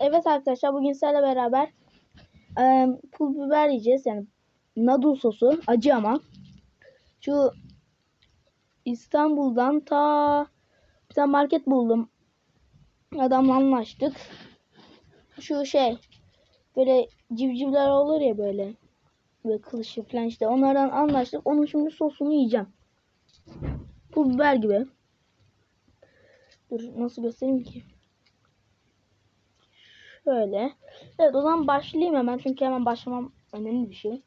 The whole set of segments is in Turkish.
Evet, arkadaşlar bugün sizlerle beraber e, pul biber yiyeceğiz. Yani nadul sosu acı ama. Şu İstanbul'dan ta bir tane market buldum. Adamla anlaştık. Şu şey böyle civcivler olur ya böyle. Böyle kılıçlı falan işte onlardan anlaştık. Onun şimdi sosunu yiyeceğim. Pul biber gibi. Dur nasıl göstereyim ki? Şöyle. Evet o zaman başlayayım hemen çünkü hemen başlamam önemli bir şey.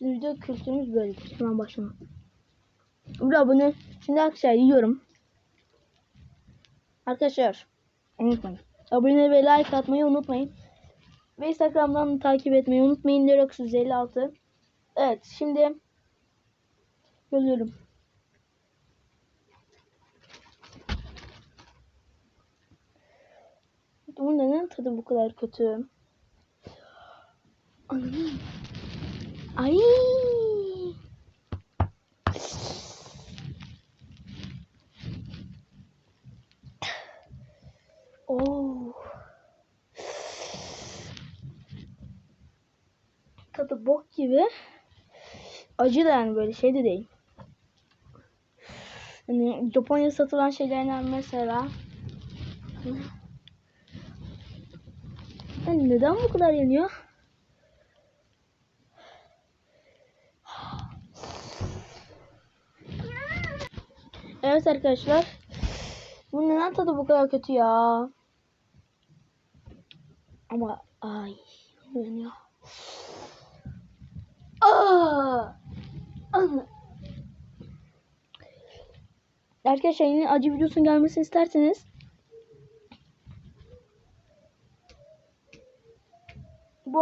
Bizim video kültürümüz böyledir. Hemen başlamam. Bir abone. Şimdi arkadaşlar yiyorum. Arkadaşlar unutmayın. Abone ve like atmayı unutmayın. Ve Instagram'dan takip etmeyi unutmayın. Lerox 156. Evet şimdi görüyorum. Bunun neden tadı bu kadar kötü? Ay. Oh. Tadı bok gibi. Acı da yani böyle şey de değil. Hani Japonya satılan şeylerden mesela yani neden bu kadar yanıyor? Evet arkadaşlar. Bu neden tadı bu kadar kötü ya? Ama ay yanıyor. Aa! Aa! Arkadaşlar yine acı videosunun gelmesini isterseniz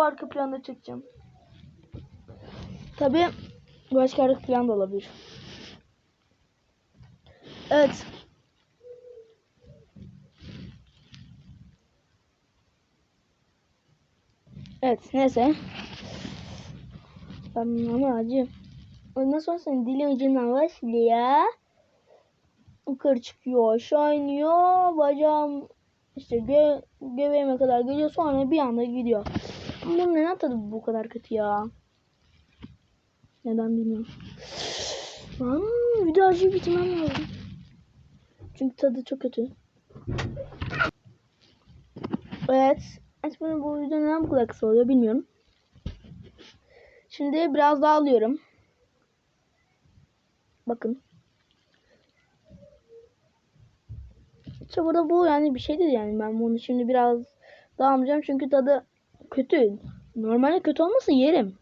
bu arka planda çekeceğim. Tabi başka arka plan da olabilir. Evet. Evet neyse. Ben ama acı. Ondan sonra senin dili ucundan başlıyor. Yukarı çıkıyor aşağı iniyor. Bacağım işte gö göbeğime kadar geliyor sonra bir anda gidiyor. Bunun neden tadı bu kadar kötü ya? Neden bilmiyorum. Lan video acı bitirmem lazım. Çünkü tadı çok kötü. Evet. Aslında bu video neden bu kadar kısa oluyor bilmiyorum. Şimdi biraz daha alıyorum. Bakın. İşte burada bu yani bir şey değil yani. Ben bunu şimdi biraz daha alacağım çünkü tadı kötü. Normalde kötü olmasa yerim.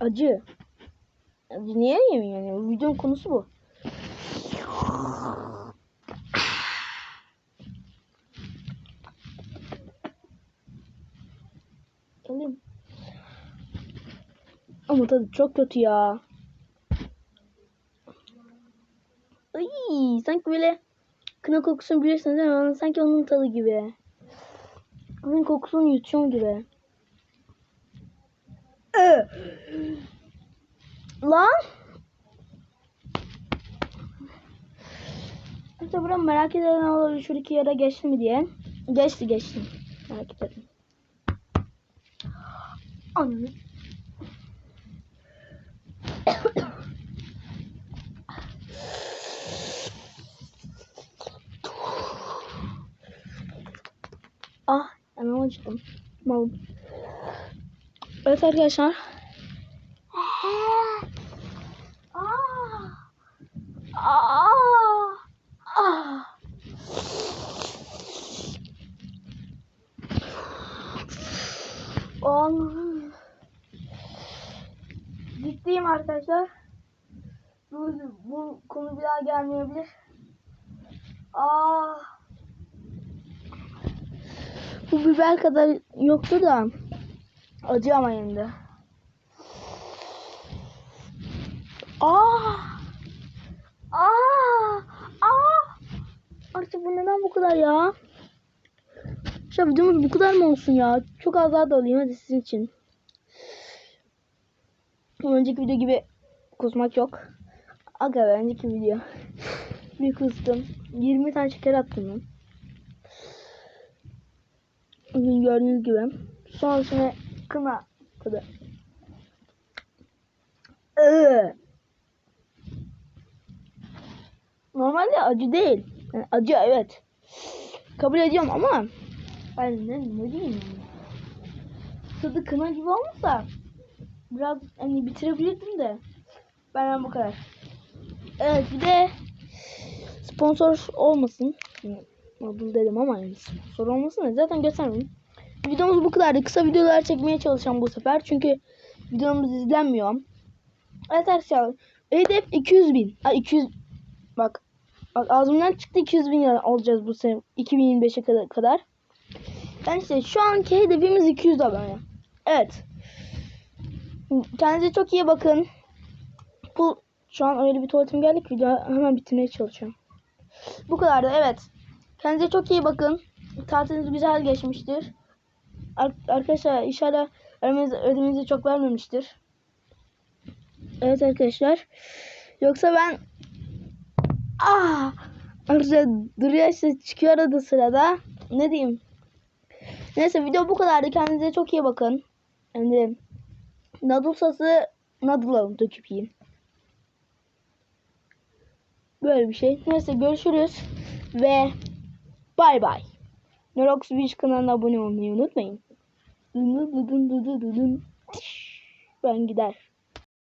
Acı. Acı niye yemeyeyim yani? Videonun konusu bu. Ama tadı çok kötü ya. Ay, sanki böyle kına kokusunu bilirsiniz mi? Sanki onun tadı gibi. Onun kokusunu yutuyorum gibi. Lan. İşte buram merak eden olabilir şuradaki yere geçti mi diye. Geçti geçti. Merak etmedim. Anne. Anam acıdım. Malım. Evet arkadaşlar. Ah. Ah. Ah. Allah'ım. Ciddiyim arkadaşlar. Bu, bu konu bir daha gelmeyebilir. Ah. Bu biber kadar yoktu da acı ama yine de. Ah. Ah. Ah. Artık bu neden bu kadar ya? Ya videomuz bu kadar mı olsun ya? Çok az daha da olayım hadi sizin için. Önceki video gibi kusmak yok. Aga önceki video. bir kustum. 20 tane şeker attım ben. Gördüğünüz gibi. Sonrasında kına tadı. Iı. Normalde acı değil. Yani acı evet. Kabul ediyorum ama ben ne, ne diyeyim. Tadı kına gibi olmasa biraz hani bitirebilirdim de. Benden bu kadar. Evet bir de sponsor olmasın. Adıl dedim ama sponsor olmasın da zaten göstermeyeyim. Videomuz bu kadardı. Kısa videolar çekmeye çalışacağım bu sefer. Çünkü videomuz izlenmiyor. Evet arkadaşlar. Hedef 200 bin. Ha, 200 bak. Bak ağzımdan çıktı 200 bin lira olacağız bu sene 2025'e kadar. kadar. Yani işte şu anki hedefimiz 200 abone. Evet. Kendinize çok iyi bakın. Bu şu an öyle bir tuvaletim geldi ki video hemen bitirmeye çalışıyorum. Bu kadardı evet. Kendinize çok iyi bakın. Tatiliniz güzel geçmiştir. Ar- arkadaşlar inşallah ödemenizi, ödemenizi çok vermemiştir. Evet arkadaşlar. Yoksa ben ah arkadaşlar duruyor işte çıkıyor arada sırada. Ne diyeyim? Neyse video bu kadardı. Kendinize çok iyi bakın. Yani noodle sosu noodle'ı döküp yiyin. Böyle bir şey. Neyse görüşürüz. Ve bay bay. Nerox Beach kanalına abone olmayı unutmayın. Ben gider.